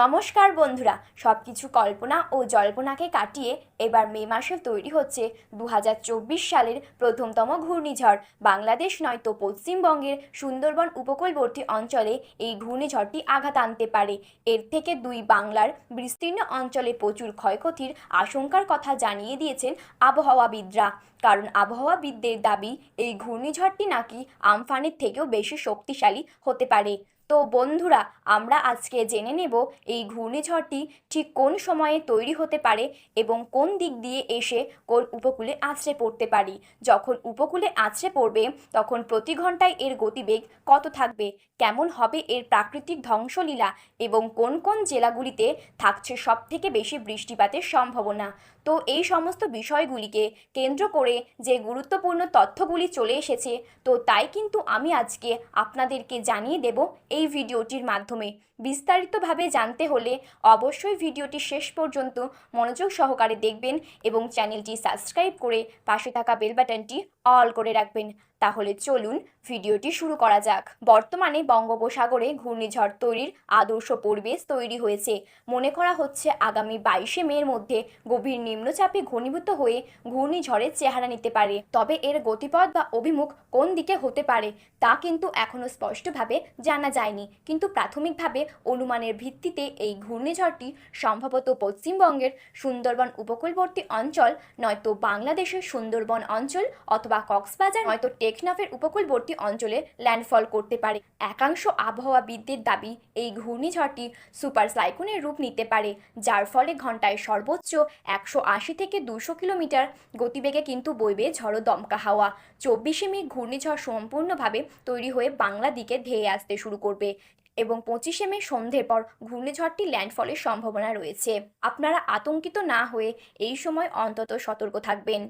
নমস্কার বন্ধুরা সব কিছু কল্পনা ও জল্পনাকে কাটিয়ে এবার মে মাসে তৈরি হচ্ছে দু হাজার চব্বিশ সালের প্রথমতম ঘূর্ণিঝড়। বাংলাদেশ নয়তো পশ্চিমবঙ্গের সুন্দরবন উপকূলবর্তী অঞ্চলে এই ঘূর্ণিঝড়টি আঘাত আনতে পারে। এর থেকে দুই বাংলার বিস্তীর্ণ অঞ্চলে প্রচুর ক্ষয়ক্ষতির আশঙ্কার কথা জানিয়ে দিয়েছেন আবহাওয়াবিদরা। কারণ আবহাওয়াবিদদের দাবি, এই ঘূর্ণিঝড়টি নাকি আমফানের থেকেও বেশি শক্তিশালী হতে পারে। তো বন্ধুরা, আমরা আজকে জেনে নেব এই ঘূর্ণিঝড়টি ঠিক কোন সময়ে তৈরি হতে পারে এবং কোন দিক দিয়ে এসে কোন উপকূলে আছড়ে পড়তে পারি। যখন উপকূলে আছড়ে পড়বে, তখন প্রতি ঘন্টায় এর গতিবেগ কত থাকবে, কেমন হবে এর প্রাকৃতিক ধ্বংসলীলা এবং কোন কোন জেলাগুলিতে থাকছে সবথেকে বেশি বৃষ্টিপাতের সম্ভাবনা। তো এই সমস্ত বিষয়গুলিকে কেন্দ্র করে যে গুরুত্বপূর্ণ তথ্যগুলি চলে এসেছে, তো তাই কিন্তু আমি আজকে আপনাদেরকে জানিয়ে দেব এই ভিডিওটির মাধ্যমে। বিস্তারিতভাবে জানতে হলে অবশ্যই ভিডিওটি শেষ পর্যন্ত মনোযোগ সহকারে দেখবেন এবং চ্যানেলটি সাবস্ক্রাইব করে পাশে থাকা বেল বাটনটি অল করে রাখবেন। তাহলে চলুন ভিডিওটি শুরু করা যাক। বর্তমানে বঙ্গোপসাগরে ঘূর্ণিঝড় তৈরির আদর্শ পরিবেশ তৈরি হয়েছে। মনে করা হচ্ছে আগামী বাইশে মের মধ্যে গভীর নিম্নচাপে ঘনীভূত হয়ে ঘূর্ণিঝড়ের চেহারা নিতে পারে। তবে এর গতিপথ বা অভিমুখ কোন দিকে হতে পারে তা কিন্তু এখনও স্পষ্টভাবে জানা যায়নি। কিন্তু প্রাথমিকভাবে অনুমানের ভিত্তিতে এই ঘূর্ণিঝড়টি সম্ভবত পশ্চিমবঙ্গের সুন্দরবন উপকূলবর্তী অঞ্চল, নয়তো বাংলাদেশের সুন্দরবন অঞ্চল অথবা কক্সবাজার হয়তো টেকনাফের উপকূলবর্তী অঞ্চলে ল্যান্ডফল করতে পারে। একাংশ আবহাওয়াবিদদের দাবি, এই ঘূর্ণিঝড়টি সুপার সাইক্লোনের রূপ নিতে পারে, যার ফলে ঘন্টায় সর্বোচ্চ একশো আশি থেকে দুশো কিলোমিটার গতিবেগে কিন্তু বইবে ঝড়ো দমকা হাওয়া। চব্বিশে মে ঘূর্ণিঝড় সম্পূর্ণভাবে তৈরি হয়ে বাংলা দিকে ধেয়ে আসতে শুরু করবে এবং পঁচিশে মে সন্ধ্যের পর ঘূর্ণিঝড়টি ল্যান্ডফলের সম্ভাবনা রয়েছে। আপনারা আতঙ্কিত না হয়ে এই সময় অন্তত সতর্ক থাকবেন।